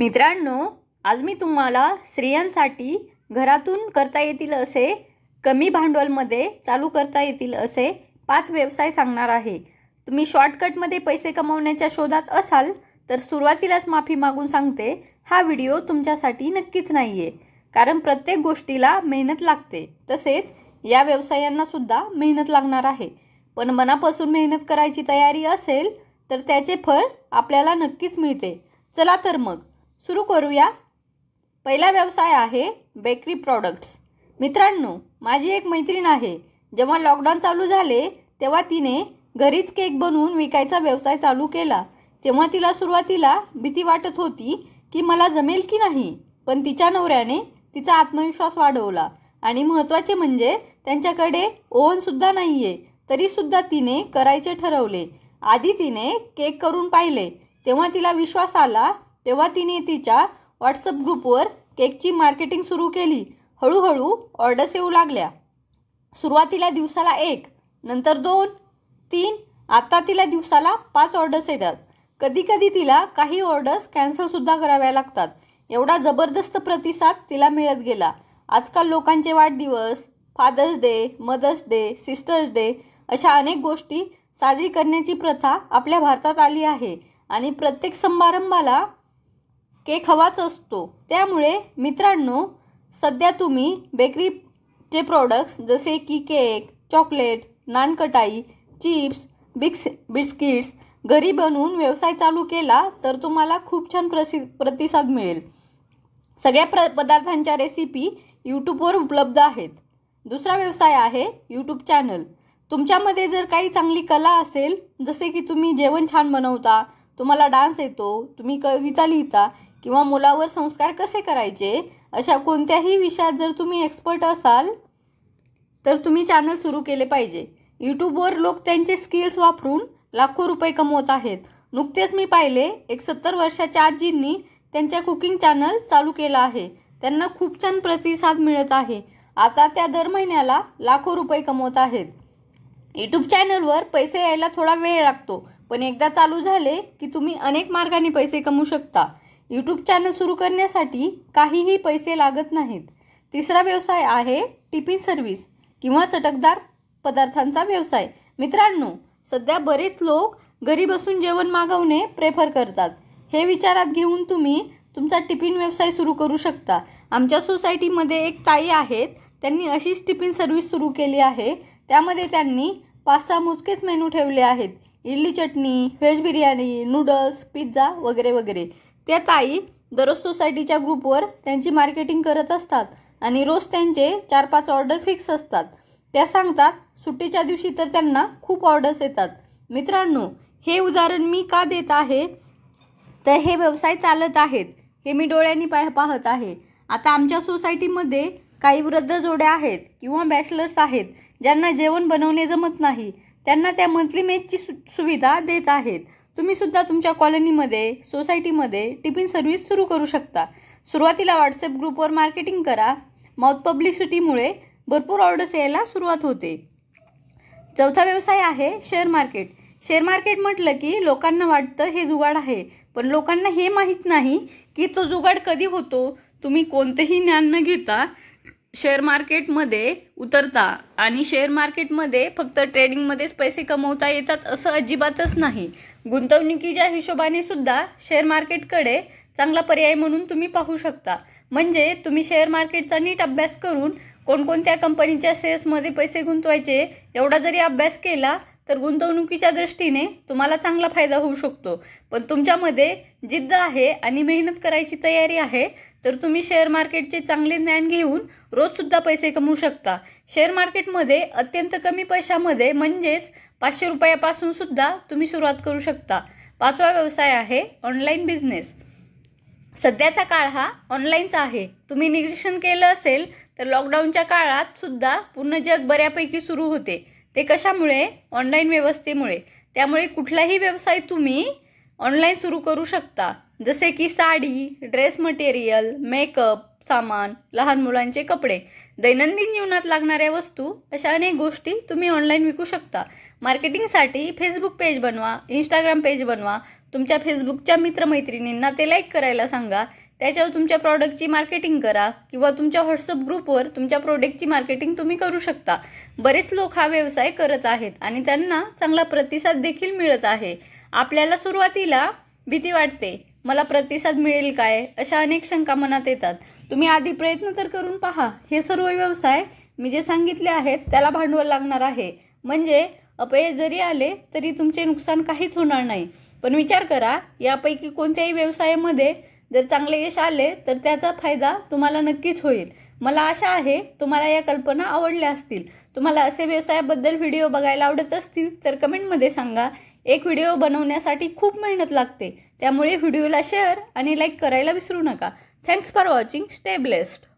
मित्रांनो आज मी तुम्हाला स्त्रियांसाठी घरातून करता येतील असे कमी भांडवलमध्ये चालू करता येतील असे पाच व्यवसाय सांगणार आहे. तुम्ही शॉर्टकटमध्ये पैसे कमवण्याच्या शोधात असाल तर सुरुवातीलाच माफी मागून सांगते हा व्हिडिओ तुमच्यासाठी नक्कीच नाही आहे कारण प्रत्येक गोष्टीला मेहनत लागते. तसेच या व्यवसायांनासुद्धा मेहनत लागणार आहे. पण मनापासून मेहनत करायची तयारी असेल तर त्याचे फळ आपल्याला नक्कीच मिळते. चला तर मग. सुरू करूया. पहिला व्यवसाय आहे बेकरी प्रॉडक्ट्स मित्रांनो माझी एक मैत्रीण आहे. जेव्हा लॉकडाऊन चालू झाले तेव्हा तिने घरीच केक बनवून विकायचा व्यवसाय चालू केला. तेव्हा तिला सुरुवातीला भीती वाटत होती की मला जमेल की नाही पण तिच्या नवऱ्याने तिचा आत्मविश्वास वाढवला. आणि महत्त्वाचे म्हणजे त्यांच्याकडे ओव्हनसुद्धा नाही आहे तरीसुद्धा तिने करायचे ठरवले. आधी तिने केक करून पाहिले तेव्हा तिला विश्वास आला तेव्हा तिने तिच्या व्हॉट्सअप ग्रुपवर केकची मार्केटिंग सुरू केली. हळूहळू ऑर्डर्स येऊ लागल्या. सुरुवातीला दिवसाला एक नंतर दोन तीन आता तिला दिवसाला पाच ऑर्डर्स येतात. कधीकधी तिला काही ऑर्डर्स कॅन्सलसुद्धा कराव्या लागतात. एवढा जबरदस्त प्रतिसाद तिला मिळत गेला. आजकाल लोकांचे वाढदिवस father's day mother's day sister's day अशा अनेक गोष्टी साजरी करण्याची प्रथा आपल्या भारतात आली आहे. आणि प्रत्येक समारंभाला केक हवाच असतो. त्यामुळे मित्रांनो सध्या तुम्ही बेकरीचे प्रोडक्ट्स जसे की केक चॉकलेट नानकटाई चिप्स बिक्स बिस्किट्स घरी बनवून व्यवसाय चालू केला तर तुम्हाला खूप छान प्रसि प्रतिसाद मिळेल. सगळ्या प्र पदार्थांच्या रेसिपी यूट्यूबवर उपलब्ध आहेत. दुसरा व्यवसाय आहे यूट्यूब चॅनल तुमच्यामध्ये जर काही चांगली कला असेल जसे की तुम्ही जेवण छान बनवता तुम्हाला डान्स येतो तुम्ही कविता लिहिता किंवा मुलावर संस्कार कसे करायचे? अशा कोणत्याही विषयात जर तुम्ही एक्सपर्ट असाल तर तुम्ही चॅनल सुरू केले पाहिजे. यूट्यूबवर लोक त्यांचे स्किल्स वापरून लाखो रुपये कमवत आहेत. नुकतेच मी पाहिले एक सत्तर वर्षाच्या आजींनी त्यांच्या कुकिंग चॅनल चालू केला आहे. त्यांना खूप छान प्रतिसाद मिळत आहे. आता त्या दर महिन्याला लाखो रुपये कमवत आहेत. यूट्यूब चॅनलवर पैसे यायला थोडा वेळ लागतो पण एकदा चालू झाले की तुम्ही अनेक मार्गाने पैसे कमवू शकता. यूट्यूब चॅनल सुरू करण्यासाठी काहीही पैसे लागत नाहीत. तिसरा व्यवसाय आहे टिफिन सर्व्हिस किंवा चटकदार पदार्थांचा व्यवसाय. मित्रांनो सध्या बरेच लोक घरी बसून जेवण मागवणे प्रेफर करतात. हे विचारात घेऊन तुम्ही तुमचा टिफिन व्यवसाय सुरू करू शकता. आमच्या सोसायटीमध्ये एक ताई आहेत. त्यांनी अशीच टिफिन सर्व्हिस सुरू केली आहे. त्यामध्ये त्यांनी पाच सहा मोजकेच मेनू ठेवले आहेत. Idli chutney veg biryani noodles pizza वगैरे वगैरे. त्या ताई दररोज सोसायटीच्या ग्रुपवर त्यांची मार्केटिंग करत असतात आणि रोज त्यांचे चार पाच ऑर्डर फिक्स असतात. त्या सांगतात सुट्टीच्या दिवशी तर त्यांना खूप ऑर्डर्स येतात. मित्रांनो हे उदाहरण मी का देत आहे? तर हे व्यवसाय चालत आहेत. हे मी डोळ्यांनी पाह पाहत आहे. आता आमच्या सोसायटीमध्ये काही वृद्ध जोड्या आहेत किंवा बॅचलर्स आहेत ज्यांना जेवण बनवणे जमत नाही. त्यांना त्या मंथली मेजची सु सुविधा देत आहेत. तुम्ही सुद्धा तुमच्या कॉलनीमध्ये सोसायटीमध्ये टिफिन सर्व्हिस सुरू करू शकता. सुरुवातीला व्हॉट्सअप ग्रुपवर मार्केटिंग करा. माउथ पब्लिसिटीमुळे भरपूर ऑर्डर्स यायला सुरुवात होते. चौथा व्यवसाय आहे शेअर मार्केट. शेअर मार्केट म्हटलं की लोकांना वाटतं हे जुगाड आहे पण लोकांना हे माहीत नाही की तो जुगाड कधी होतो तुम्ही कोणतेही ज्ञान न घेता शेअर मार्केटमध्ये उतरता आणि शेअर मार्केटमध्ये फक्त ट्रेडिंगमध्येच पैसे कमवता येतात असं अजिबातच नाही. गुंतवणुकीच्या हिशोबाने सुद्धा शेअर मार्केटकडे चांगला पर्याय म्हणून तुम्ही पाहू शकता. म्हणजे तुम्ही शेअर मार्केटचा नीट अभ्यास करून कोणकोणत्या कंपनीच्या शेअर्समध्ये पैसे गुंतवायचे एवढा जरी अभ्यास केला तर गुंतवणुकीच्या दृष्टीने तुम्हाला चांगला फायदा होऊ शकतो. पण तुमच्यामध्ये जिद्द आहे आणि मेहनत करायची तयारी आहे तर तुम्ही शेअर मार्केटचे चांगले ज्ञान घेऊन रोजसुद्धा पैसे कमवू शकता. शेअर मार्केटमध्ये अत्यंत कमी पैशामध्ये म्हणजेच पाचशे रुपयापासून सुद्धा तुम्ही सुरुवात करू शकता. पाचवा व्यवसाय आहे ऑनलाईन बिझनेस. सध्याचा काळ हा ऑनलाईनचा आहे. तुम्ही निरीक्षण केलं असेल तर लॉकडाऊनच्या काळात सुद्धा पूर्ण जग बऱ्यापैकी सुरू होते. ते कशामुळे? ऑनलाईन व्यवस्थेमुळे. त्यामुळे कुठलाही व्यवसाय तुम्ही ऑनलाईन सुरू करू शकता. जसे की साडी ड्रेस मटेरियल मेकअप सामान लहान मुलांचे कपडे दैनंदिन जीवनात लागणाऱ्या वस्तू अशा अनेक गोष्टी तुम्ही ऑनलाईन विकू शकता. मार्केटिंगसाठी फेसबुक पेज बनवा इंस्टाग्राम पेज बनवा. तुमच्या फेसबुकच्या मित्रमैत्रिणींना ते लाईक करायला सांगा. त्याच्यावर तुमच्या प्रॉडक्टची मार्केटिंग करा किंवा तुमच्या व्हॉट्सअप ग्रुपवर तुमच्या प्रोडक्टची मार्केटिंग तुम्ही करू शकता. बरेच लोक हा व्यवसाय करत आहेत आणि त्यांना चांगला प्रतिसाद देखील मिळत आहे. आपल्याला सुरुवातीला भीती वाटते मला प्रतिसाद मिळेल काय? अशा अनेक शंका मनात येतात. तुम्ही आधी प्रयत्न तर करून पहा. हे सर्व व्यवसाय मी जे सांगितले आहेत त्याला भांडवल लागणार आहे. म्हणजे अपयश जरी आले तरी तुमचे नुकसान काहीच होणार नाही. पण विचार करा यापैकी कोणत्याही व्यवसायामध्ये जर चांगले यश आले तर त्याचा फायदा तुम्हाला नक्कीच होईल. मला आशा आहे तुम्हाला या कल्पना आवडल्या असतील. तुम्हाला असे व्यवसायाबद्दल व्हिडिओ बघायला आवडत असतील तर कमेंटमध्ये सांगा. एक व्हिडिओ बनवण्यासाठी खूप मेहनत लागते. त्यामुळे व्हिडिओला शेअर आणि लाईक करायला विसरू नका. Thanks for watching. Stay blessed.